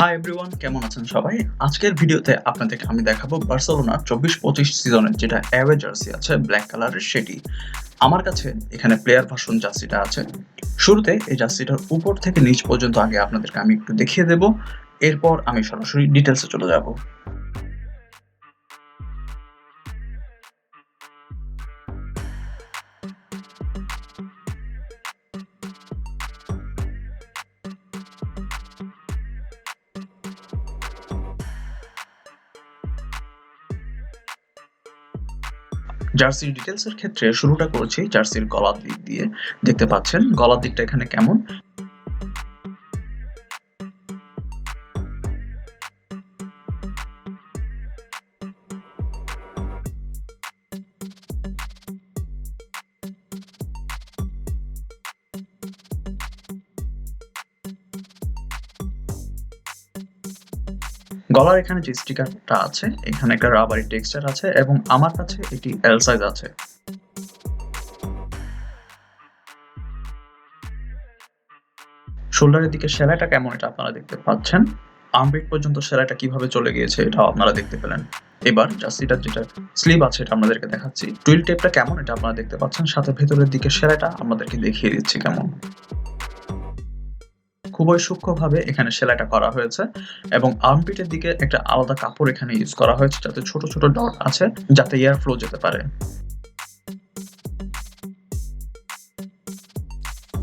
Hi everyone কেমন আছেন সবাই? আজকের ভিডিওতে আপনাদেরকে আমি দেখাবো বার্সেলোনার চব্বিশ পঁচিশ সিজনের যেটা অ্যাওয়ে জার্সি আছে ব্ল্যাক কালারের সেটি। আমার কাছে এখানে প্লেয়ার ভার্সন জার্সিটা আছে। শুরুতে এই জার্সিটার উপর থেকে নিচ পর্যন্ত আগে আপনাদেরকে আমি একটু দেখিয়ে দেব। এরপর আমি সরাসরি ডিটেলসে চলে যাব। জার্সির ডিটেলসের ক্ষেত্রে শুরুটা করেছি জার্সির গলার দিক দিয়ে। দেখতে পাচ্ছেন, গলার দিকটা এখানে কেমন? গলার এখানে যে স্টিকারটা আছে, এখানে একটা রাবারি টেক্সচার আছে এবং আমার কাছে এটি এল সাইজ আছে। শোল্ডারের দিকে সেলাইটা কেমন এটা আপনারা দেখতে পাচ্ছেন? আর্মবিট পর্যন্ত সেলাইটা কীভাবে চলে গিয়েছে এটাও আপনারা দেখতে পেলেন। এবার জার্সিটার যেটা স্লিভ আছে এটা আপনাদেরকে দেখাচ্ছি। টুইল টেপটা কেমন এটা আপনারা দেখতে পাচ্ছেন? সাথে ভেতরের দিকে সেলাইটা আপনাদেরকে দেখিয়ে দিচ্ছি কেমন। খুবই সূক্ষ্মভাবে এখানে সেলাইটা করা হয়েছে এবং আর্মপিটের দিকে একটা আলাদা কাপড় এখানে ইউজ করা হয়েছে, যাতে ছোট ছোট ডট আছে, যাতে এয়ার ফ্লো যেতে পারে।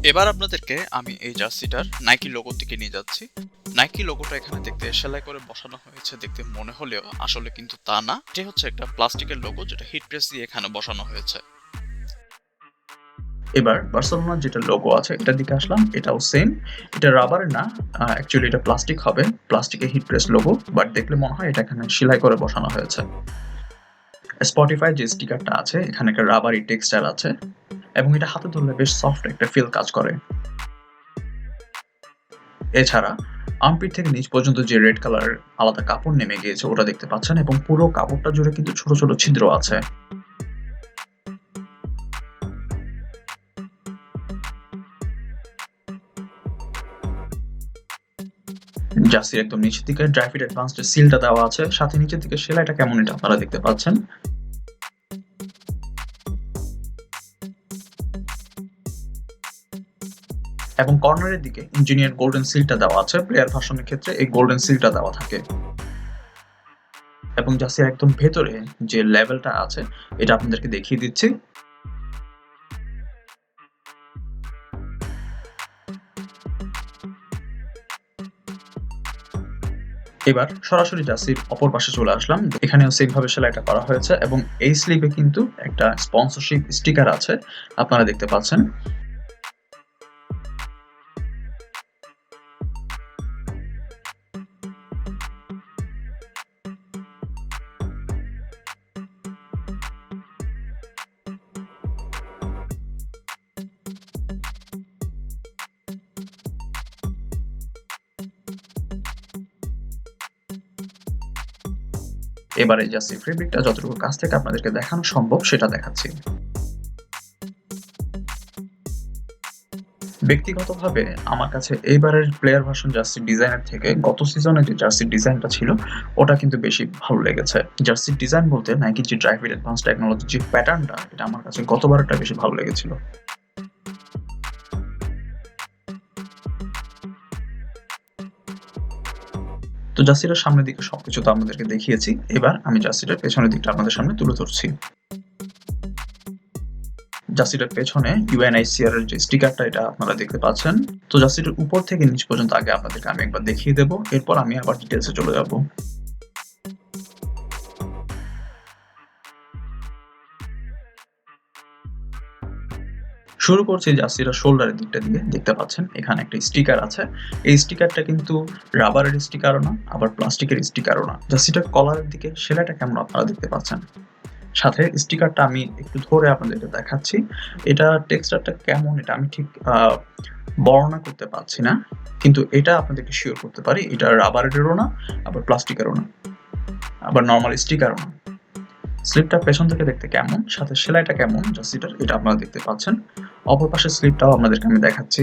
এবার আপনাদেরকে আমি এই জার্সিটার নাইকি লোগোর দিকে নিয়ে যাচ্ছি। নাইকি লোগোটা এখানে দেখতে সেলাই করে বসানো হয়েছে দেখতে মনে হলেও আসলে কিন্তু তা না। এটি হচ্ছে একটা প্লাস্টিকের লোগো যেটা হিট প্রেস দিয়ে এখানে বসানো হয়েছে। এবার বার্সেলোনার যেটা লোগো আছে এটার দিকে আসলাম, এটাও সেম এটা রাবারের না অ্যাকচুয়ালি এটা প্লাস্টিক হবে প্লাস্টিকের হিট প্রেস লোগো বাট দেখলে মনে হয় এটা এখানে সেলাই করে বসানো হয়েছে। স্পটিফাই যে স্টিকারটা আছে, এখানে একটা রাবারি টেক্সচার আছে, এবং এটা হাতে ধরলে বেশ সফট একটা ফিল কাজ করে। এছাড়া আর্মপিট থেকে নিচ পর্যন্ত যে রেড কালার আলাদা কাপড় নেমে গিয়েছে, ওটা দেখতে পাচ্ছেন, এবং পুরো কাপড়টা জুড়ে কিন্তু ছোট ছোট ছিদ্র আছে। জার্সির একদম নিচের দিকে ড্রাইফিট অ্যাডভান্সড সিলটা দেওয়া আছে, সাথে নিচের দিকে সেলাইটা কেমন এটা আপনারা দেখতে পাচ্ছেন। এবং কর্নারের দিকে ইঞ্জিনিয়ার গোল্ডেন সিলটা দেওয়া আছে প্লেয়ার ভার্সনের ক্ষেত্রে এই গোল্ডেন সিলটা দেওয়া থাকে। এবং জার্সির একদম ভেতরে যে লেভেলটা আছে, এটা আপনাদেরকে দেখিয়ে দিচ্ছি। এবার সরাসরি যা স্লিপ অপর পাশে চলে আসলাম। এখানেও সেম ভাবে সেলাইটা করা হয়েছে এবং এই স্লিপে কিন্তু একটা স্পন্সরশিপ স্টিকার আছে। আপনারা দেখতে পাচ্ছেন। এবারে জাস্ট ফেব্রিকটা যতটুকু কাছ থেকে আপনাদেরকে দেখানো সম্ভব, সেটা দেখাচ্ছি। ব্যক্তিগতভাবে আমার কাছে এইবারের প্লেয়ার ভার্সন জার্সি ডিজাইনের থেকে গত সিজনে যে জার্সির ডিজাইনটা ছিল, ওটা কিন্তু বেশি ভালো লেগেছে। জার্সির ডিজাইন বলতে নাইকি যে ড্রাইভিড অ্যাডভান্স টেকনোলজি যে প্যাটার্নটা এটা আমার কাছে গতবারটা বেশি ভালো লেগেছিল। তো জার্সিটার সামনের দিকে সবকিছু তো আমাদেরকে দেখিয়েছি। এবার আমি জার্সিটার পেছনের দিকটা আপনাদের সামনে তুলে ধরছি। জার্সিটার পেছনে ইউএনআইসিআর এর যে স্টিকারটা, এটা আপনারা দেখতে পাচ্ছেন। তো জার্সিটার উপর থেকে নিচ পর্যন্ত আগে আপনাদেরকে আমি একবার দেখিয়ে দেবো। এরপর আমি আবার ডিটেলসে চলে যাব। শুরু করছি জার্সিটা শোল্ডারের দিকটা দিয়ে দেখতে পাচ্ছেন, এখানে একটা স্টিকার আছে। এই স্টিকারটা কিন্তু রাবারের স্টিকারও না, আবার প্লাস্টিকের স্টিকারও না। জার্সিটার কলারের দিকে, সেলাইটা কেমন আপনারা দেখতে পাচ্ছেন? সাথে স্টিকারটা আমি একটু ধরে আপনাদেরকে দেখাচ্ছি। এটা টেক্সচারটা কেমন, এটা আমি ঠিক বর্ণনা করতে পারছি না, কিন্তু এটা আপনাদেরকে শিওর করতে পারি, এটা রাবারেরও না, আবার প্লাস্টিকেরও না, আবার নর্মাল স্টিকারও না। স্লিপটা পেছন থেকে দেখতে কেমন, সাথে সেলাইটা কেমন জার্সিটার এটা আপনারা দেখতে পাচ্ছেন। অপর পাশে স্লিপটাও আপনাদেরকে আমি দেখাচ্ছি।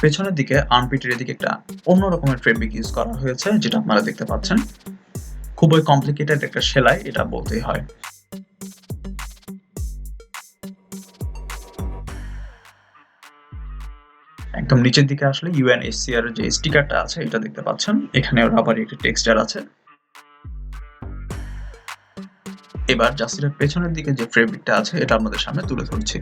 পেছনের দিকে আর্মপিটের দিকে একটা অন্য রকমের ফেব্রিক ইউজ করা হয়েছে, যেটা আপনারা দেখতে পাচ্ছেন। খুবই কমপ্লিকেটেড একটা সেলাই, এটা বলতেই হয়। একদম নিচের দিকে আসলে ইউএনএসসিআর যে স্টিকারটা আছে, এটা দেখতে পাচ্ছেন। এখানে রাবারের একটি টেক্সচার আছে। এবার জাসিরের পেছনের দিকে যে ফেব্রিকটা আছে, এটা আপনাদের সামনে তুলে ধরছি।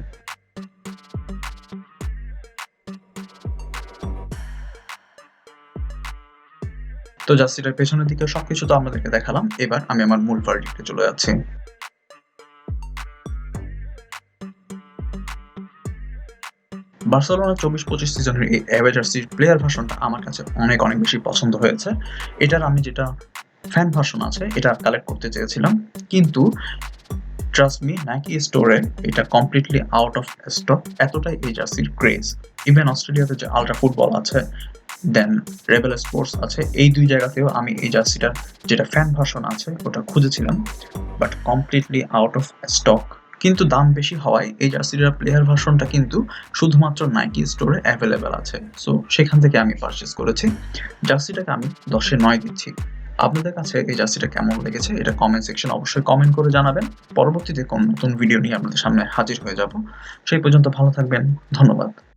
তো জাস্টিটার পেছনের দিকে সবকিছু তো আমাদেরকে দেখালাম। এবার আমি আমার মূল ভার্ডিক্টে চলে যাচ্ছি। বার্সেলোনা চব্বিশ পঁচিশ সিজনের এই অ্যাভেজার্সির প্লেয়ার ভাষণটা আমার কাছে অনেক অনেক বেশি পছন্দ হয়েছে। এটার আমি যেটা ফ্যান ভার্সন আছে, এটা কালেক্ট করতে চেয়েছিলাম। কিন্তু ট্রাস্ট মি নাইকি স্টোরে এটা কমপ্লিটলি আউট অফ স্টক এতটাই এই জার্সির ক্রেজ ইভেন অস্ট্রেলিয়াতে যে আলট্রা ফুটবল আছে দেন রেবেল স্পোর্টস আছে, এই দুই জায়গাতেও আমি এই জার্সিটার যেটা ফ্যান ভার্সন আছে, ওটা খুঁজেছিলাম। But completely out of stock কিন্তু দাম বেশি হওয়ায় এই জার্সিটার প্লেয়ার ভার্সনটা কিন্তু শুধুমাত্র নাইকি স্টোরে অ্যাভেলেবেল আছে। সো সেখান থেকে আমি পারচেস করেছি। জার্সিটাকে আমি দশে নয় দিচ্ছি। আপনাদের কাছে এই জার্সিটা কেমন লেগেছে এটা কমেন্ট সেকশন অবশ্যই কমেন্ট করে জানাবেন। পরবর্তীতে কোন নতুন ভিডিও নিয়ে আপনাদের সামনে হাজির হয়ে যাব। সেই পর্যন্ত ভালো থাকবেন। ধন্যবাদ।